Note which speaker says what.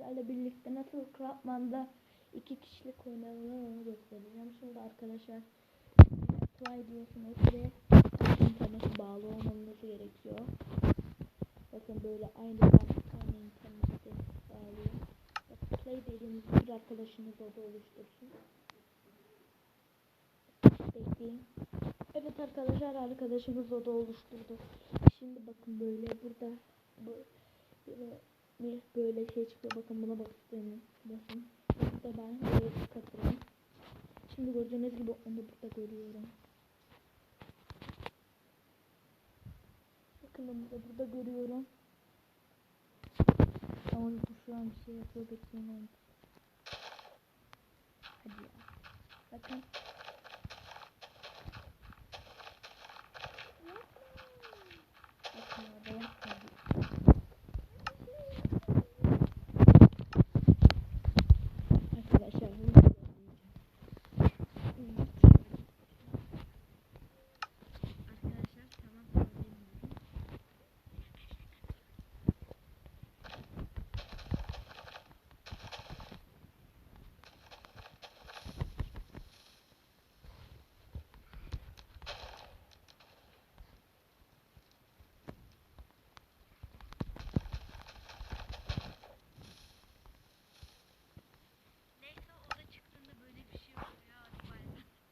Speaker 1: sizlerle birlikte nasıl Craftman'da iki kişilik oynanılır onu göstereceğim. Şimdi arkadaşlar play diyorsunuz ve internete bağlı olmanız gerekiyor. Bakın böyle aynı aynı internette. Bakın play dediğimiz bir arkadaşınız orada oluştursun. Bekleyin. Evet arkadaşlar arkadaşımız oda oluşturdu. Şimdi bakın böyle burada bu böyle bir böyle şey çıkıyor. Bakın buna basın. Basın. Burada ben böyle katılıyorum. Şimdi gördüğünüz gibi onu burada görüyorum. Bakın onu da burada görüyorum. Ama şu an bir şey yapıyor bekleyin. Hadi ya. Bakın